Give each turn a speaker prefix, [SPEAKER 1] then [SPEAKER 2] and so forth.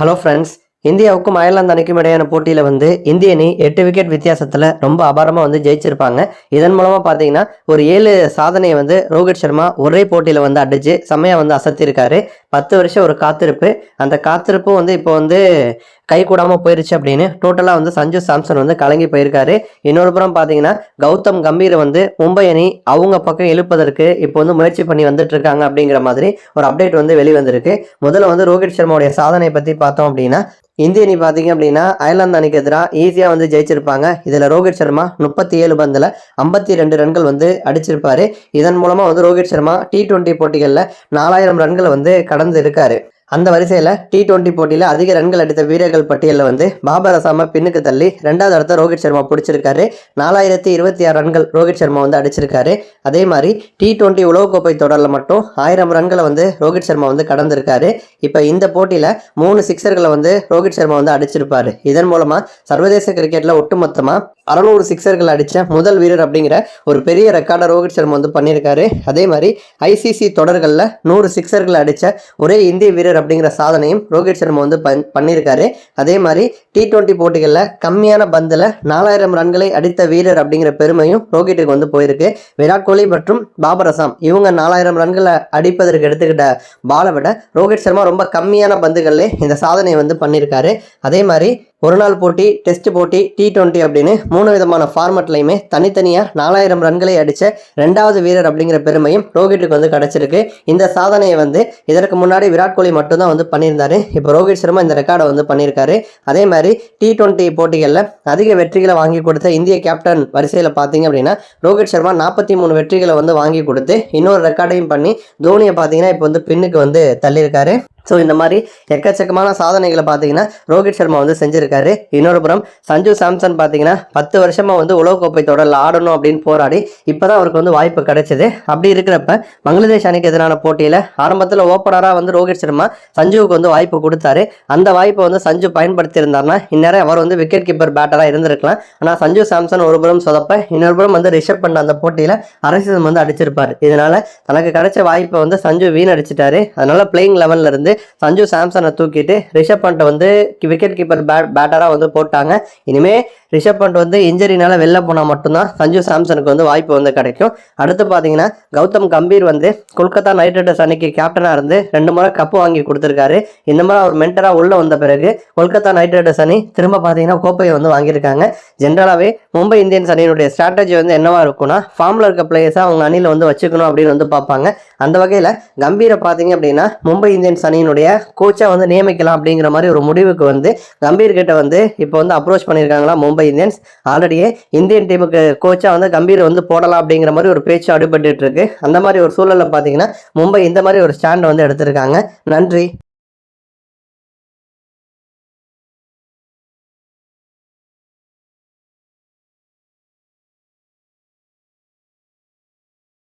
[SPEAKER 1] Hello friends இந்தியாவுக்கும் Ireland அணிக்கும் இடையான போட்டியில் வந்து இந்திய அணி எட்டு விக்கெட் வித்தியாசத்தில் ரொம்ப அபாரமாக வந்து ஜெயிச்சிருப்பாங்க. இதன் மூலமாக பார்த்தீங்கன்னா ஒரு ஏழு சாதனையை வந்து ரோஹித் சர்மா ஒரே போட்டியில் வந்து அடிச்சு செம்மையாக வந்து அசத்திருக்காரு. பத்து வருஷம் ஒரு காத்திருப்பு. அந்த காத்திருப்பும் வந்து இப்போ வந்து கை கூடாமல் போயிருச்சு அப்படின்னு டோட்டலாக வந்து சஞ்சு சாம்சன் வந்து கலங்கி போயிருக்காரு. இன்னொரு புறம் பார்த்தீங்கன்னா கௌதம் கம்பீர் வந்து மும்பை அணி அவங்க பக்கம் எழுப்பதற்கு இப்போ வந்து முயற்சி பண்ணி வந்துட்டு இருக்காங்க அப்படிங்கிற மாதிரி ஒரு அப்டேட் வந்து வெளிவந்திருக்கு. முதல்ல வந்து ரோஹித் சர்மாவுடைய சாதனை பற்றி பார்த்தோம் அப்படின்னா இந்திய அணி பார்த்தீங்க அப்படின்னா அயர்லாந்து அணிக்கு எதிராக ஈஸியாக வந்து ஜெயிச்சிருப்பாங்க. இதில் ரோஹித் சர்மா முப்பத்தி ஏழு பந்தில் ஐம்பத்தி ரெண்டு ரன்கள் வந்து அடிச்சிருப்பாரு. இதன் மூலமாக வந்து ரோஹித் சர்மா டி டுவெண்ட்டி போட்டிகளில் நாலாயிரம் ரன்களை வந்து கடந்து இருக்காரு. அந்த வரிசையில் டி டுவெண்ட்டி போட்டியில் அதிக ரன்கள் அடித்த வீரர்கள் பட்டியலில் வந்து பாபர் அசாம பின்னுக்கு தள்ளி ரெண்டாவது இடத்த ரோஹித் சர்மா பிடிச்சிருக்காரு. நாலாயிரத்தி இருபத்தி ஆறு ரன்கள் ரோஹித் சர்மா வந்து அடிச்சிருக்காரு. அதே மாதிரி டி டுவெண்ட்டி உலகக்கோப்பை தொடரில் மட்டும் ஆயிரம் ரன்களை வந்து ரோஹித் சர்மா வந்து கடந்திருக்காரு. இப்போ இந்த போட்டியில் மூணு சிக்ஸர்களை வந்து ரோஹித் சர்மா வந்து அடிச்சிருப்பாரு. இதன் மூலமாக சர்வதேச கிரிக்கெட்டில் ஒட்டுமொத்தமாக அறநூறு சிக்ஸர்கள் அடித்த முதல் வீரர் அப்படிங்கிற ஒரு பெரிய ரெக்கார்டை ரோஹித் சர்மா வந்து பண்ணியிருக்காரு. அதே மாதிரி ஐசிசி தொடர்களில் நூறு சிக்ஸர்கள் அடித்த ஒரே இந்திய வீரர் அப்படிங்கிற சாதனையும் ரோஹித் சர்மா வந்து பண் பண்ணியிருக்காரு. அதே மாதிரி டி டுவெண்ட்டி போட்டிகளில் கம்மியான பந்தில் நாலாயிரம் ரன்களை அடித்த வீரர் அப்படிங்கிற பெருமையும் ரோஹிட்டுக்கு வந்து போயிருக்கு. விராட் கோலி மற்றும் பாபர் அசாம் இவங்க நாலாயிரம் ரன்களை அடிப்பதற்கு எடுத்துக்கிட்ட பாலை விட ரோஹித் சர்மா ரொம்ப கம்மியான பந்துகளில் இந்த சாதனையை வந்து பண்ணியிருக்காரு. அதே மாதிரி ஒரு நாள் போட்டி டெஸ்ட் போட்டி டி டுவெண்ட்டி அப்படின்னு மூணு விதமான ஃபார்மெட்லையுமே தனித்தனியாக நாலாயிரம் ரன்களை அடித்த ரெண்டாவது வீரர் அப்படிங்கிற பெருமையும் ரோஹித்துக்கு வந்து கிடச்சிருக்கு. இந்த சாதனையை வந்து இதற்கு முன்னாடி விராட் கோலி மட்டும்தான் வந்து பண்ணியிருந்தாரு. இப்போ ரோஹித் சர்மா இந்த ரெக்கார்டை வந்து பண்ணியிருக்காரு. அதே மாதிரி டி டுவெண்ட்டி போட்டிகளில் அதிக வெற்றிகளை வாங்கி கொடுத்த இந்திய கேப்டன் வரிசையில் பார்த்தீங்க அப்படின்னா ரோஹித் சர்மா நாற்பத்தி மூணு வெற்றிகளை வந்து வாங்கி கொடுத்து இன்னொரு ரெக்கார்டையும் பண்ணி தோனியை பார்த்தீங்கன்னா இப்போ வந்து பின்னுக்கு வந்து தள்ளியிருக்காரு. ஸோ இந்த மாதிரி எக்கச்சக்கமான சாதனைகளை பார்த்தீங்கன்னா ரோஹித் சர்மா வந்து செஞ்சிருக்காரு. இன்னொரு புறம் சஞ்சு சாம்சன் பார்த்தீங்கன்னா பத்து வருஷமா வந்து உலகக்கோப்பை தொடரில் ஆடணும் அப்படின்னு போராடி இப்போதான் அவருக்கு வந்து வாய்ப்பு கிடைச்சது. அப்படி இருக்கிறப்ப பங்களாதேஷ் அணிக்கு எதிரான போட்டியில் ஆரம்பத்தில் ஓப்பனராக வந்து ரோஹித் சர்மா சஞ்சுவுக்கு வந்து வாய்ப்பு கொடுத்தாரு. அந்த வாய்ப்பை வந்து சஞ்சு பயன்படுத்தியிருந்தார்னா இந்நேரம் அவர் வந்து விக்கெட் கீப்பர் பேட்டராக இருந்திருக்கலாம். ஆனால் சஞ்சு சாம்சன் ஒரு புறம் சொதப்ப இன்னொரு புறம் வந்து ரிஷப் பண்ண அந்த போட்டியில் அரசிதம் வந்து அடிச்சிருப்பார். இதனால தனக்கு கிடைச்ச வாய்ப்பை வந்து சஞ்சு வீணடிச்சிட்டாரு. அதனால பிளேயிங் லெவலில் இருந்து சஞ்சு சாம்சனை தூக்கிட்டு ரிஷப் பண்ட் வந்து விக்கெட் கீப்பர் பேட் பேட்டராக வந்து போட்டாங்க. இனிமே ரிஷப் பண்ட் வந்து இன்ஜரினால வெளில போனால் மட்டும்தான் சஞ்சு சாம்சனுக்கு வந்து வாய்ப்பு வந்து கிடைக்கும். அடுத்து பார்த்தீங்கன்னா கௌதம் கம்பீர் வந்து கொல்கத்தா நைட் ரைடர்ஸ் அன்னைக்கு கேப்டனாக இருந்து ரெண்டு முறை கப்பு வாங்கி கொடுத்துருக்காரு. இந்த மாதிரி அவர் மென்டராக உள்ளே வந்த பிறகு கொல்கத்தா நைட் ரைடர்ஸ் அணி திரும்ப பார்த்தீங்கன்னா கோப்பையை வந்து வாங்கியிருக்காங்க. ஜென்ரலாகவே மும்பை இந்தியன்ஸ் அணியினுடைய ஸ்ட்ராட்டஜி வந்து என்னவாக இருக்கும்னா ஃபார்மில் இருக்க பிளேயர்ஸாக அவங்க அணியில் வந்து வச்சுக்கணும் அப்படின்னு வந்து பார்ப்பாங்க. அந்த வகையில் கம்பீரை பார்த்தீங்க அப்படின்னா மும்பை இந்தியன்ஸ் அணியினுடைய கோச்சாக வந்து நியமிக்கலாம் அப்படிங்கிற மாதிரி ஒரு முடிவுக்கு வந்து கம்பீர் கிட்ட வந்து இப்போ வந்து அப்ரோச் பண்ணியிருக்காங்களா மும்பை இந்தியன்ஸ். ஆல்ரெடியே இந்தியன் டீமுக்கு கோச்சாக வந்து கம்பீர் வந்து போடலாம் அப்படிங்கிற மாதிரி ஒரு பேச்சு அடிபட்டு இருக்கு. அந்த மாதிரி ஒரு சூழலில் பார்த்தீங்கன்னா மும்பை இந்த மாதிரி ஒரு ஸ்டாண்ட் வந்து எடுத்திருக்காங்க. நன்றி.